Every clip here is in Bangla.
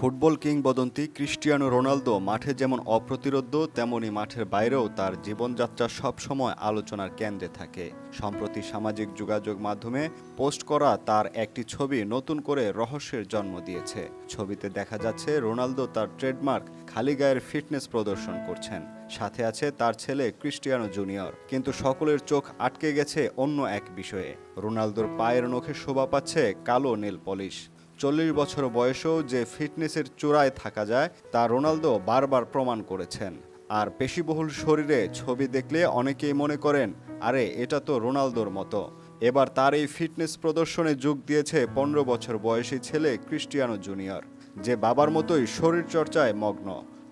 ফুটবল কিংবদন্তি ক্রিস্টিয়ানো রোনালদো মাঠে যেমন অপ্রতিরোধ্য, তেমনি মাঠের বাইরেও তার জীবনযাত্রা সবসময় আলোচনার কেন্দ্রে থাকে। সম্প্রতি সামাজিক যোগাযোগ মাধ্যমে পোস্ট করা তার একটি ছবি নতুন করে রহস্যের জন্ম দিয়েছে। ছবিতে দেখা যাচ্ছে রোনালদো তার ট্রেডমার্ক, খালি গায়ের ফিটনেস প্রদর্শন করছেন। সাথে আছে তার ছেলে ক্রিস্টিয়ানো জুনিয়র। কিন্তু সকলের চোখ আটকে গেছে অন্য এক বিষয়ে। রোনালদোর পায়ের নখে শোভা পাচ্ছে কালো নীল পলিশ। চল্লিশ বছর বয়সেও যে ফিটনেসের চূড়ায় থাকা যায়, তা রোনালদো বারবার প্রমাণ করেছেন। আর পেশিবহুল শরীরে ছবি দেখলে অনেকেই মনে করেন, আরে, এটা তো রোনালদোর মতো। এবার তার এই ফিটনেস প্রদর্শনে যোগ দিয়েছে পনেরো বছর বয়সী ছেলে ক্রিস্টিয়ানো জুনিয়র, যে বাবার মতোই শরীরচর্চায় মগ্ন।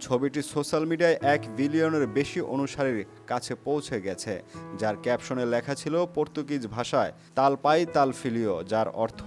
ছবিটি সোশ্যাল মিডিয়ায় এক বিলিয়নের বেশি অনুসারীর কাছে পৌঁছে গেছে, যার ক্যাপশনে লেখা ছিল পর্তুগিজ ভাষায়, তাল পাই, তাল ফিলিও যার অর্থ,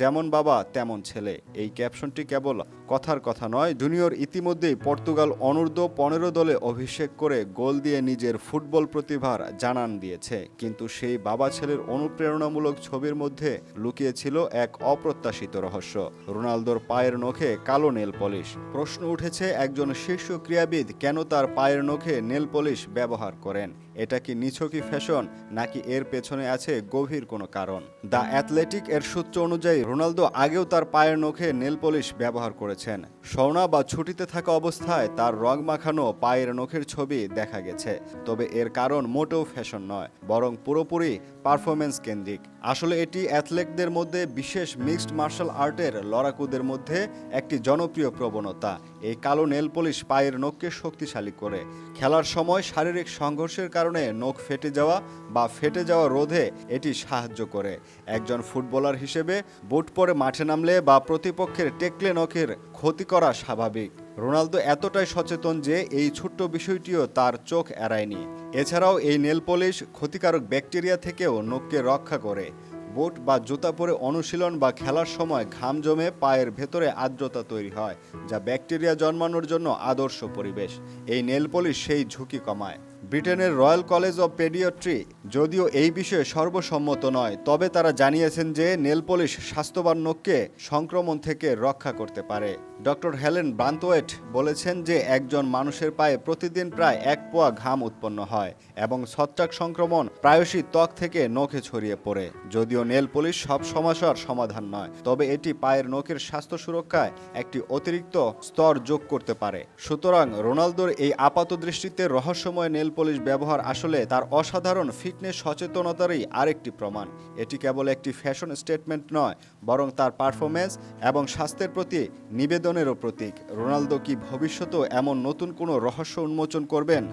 যেমন বাবা, তেমন ছেলে এই ক্যাপশনটি কেবল কথার কথা নয় জুনিয়র ইতিমধ্যেই পর্তুগাল অনূর্ধ্ব পনেরো দলে অভিষেক করে গোল দিয়ে নিজের ফুটবল প্রতিভার জানান দিয়েছে। কিন্তু সেই বাবা ছেলের অনুপ্রেরণামূলক ছবির মধ্যে লুকিয়েছিল এক অপ্রত্যাশিত রহস্য। রোনালদোর পায়ের নখে কালো নেল পলিশ। প্রশ্ন উঠেছে, একজন শীর্ষ ক্রীড়াবিদ কেন তার পায়ের নখে নেল পলিশ ব্যবহার করেন? এটা কি নিছকই ফ্যাশন নাকি এর পেছনে আছে গভীর কোনো কারণ? দ্য অ্যাথলেটিক এর সূত্র অনুযায়ী, রোনালদো আগেও তার পায়ের নখে নেল পলিশ ব্যবহার করেছেন। সৌনা বা ছুটিতে থাকা অবস্থায় তার রং মাখানো পায়ের নখের ছবি দেখা গেছে। তবে এর কারণ মোটেও ফ্যাশন নয়, বরং পুরোপুরি পারফরমেন্স কেন্দ্রিক। আসলে এটি অ্যাথলেটদের মধ্যে বিশেষ মিক্সড মার্শাল আর্টের লড়াকুদের মধ্যে একটি জনপ্রিয় প্রবণতা। এই কালো নেল পলিশ পায়ের নখকে শক্তিশালী করে। খেলার সময় শারীরিক সংঘর্ষের কারণে নখ ফেটে যাওয়া বা ফেটে যাওয়া রোধে এটি সাহায্য করে। একজন ফুটবলার হিসেবে বুট পরে মাঠে নামলে বা প্রতিপক্ষের টেকলে নখের ক্ষতি করা স্বাভাবিক। রোনালদো এতটাই সচেতন যে এই ছোট্ট বিষয়টিও তার চোখ এড়ায়নি। এছাড়াও এই নেল পলিশ ক্ষতিকারক ব্যাকটেরিয়া থেকেও নখকে রক্ষা করে। বুট বা জুতা পরে অনুশীলন বা খেলার সময় ঘাম জমে পায়ের ভেতরে আর্দ্রতা তৈরি হয়, যা ব্যাকটেরিয়া জন্মানোর জন্য আদর্শ পরিবেশ। এই নেল পলিশ সেই ঝুঁকি কমায়। ব্রিটেনের রয়্যাল কলেজ অব পেডিয়ট্রি, যদিও এই বিষয়ে সর্বসম্মত নয়, তবে তারা জানিয়েছেন যে নেলপলিশ স্বাস্থ্যবান নখকে সংক্রমণ থেকে রক্ষা করতে পারে। ডক্টর হেলেন ব্রান্তওয়েট বলেছেন যে একজন মানুষের পায়ে প্রতিদিন প্রায় এক পোয়া ঘাম উৎপন্ন হয় এবং ছত্রাক সংক্রমণ প্রায়শই ত্বক থেকে নখে ছড়িয়ে পড়ে। যদিও নেল পলিশ সব সমস্যার সমাধান নয়, তবে এটি পায়ের নখের স্বাস্থ্য সুরক্ষায় একটি অতিরিক্ত স্তর যোগ করতে পারে। সুতরাং রোনালদোর এই আপাত দৃষ্টিতে রহস্যময় নেল পলিশ ব্যবহার আসলে তার অসাধারণ ফিটনেস সচেতনতারই আরেকটি প্রমাণ। এটি কেবল একটি ফ্যাশন স্টেটমেন্ট নয়, বরং তার পারফরমেন্স এবং স্বাস্থ্যের প্রতি নিবেদনেরও প্রতীক। রোনালদো কি ভবিষ্যতেও এমন নতুন কোনো রহস্য উন্মোচন করবেন?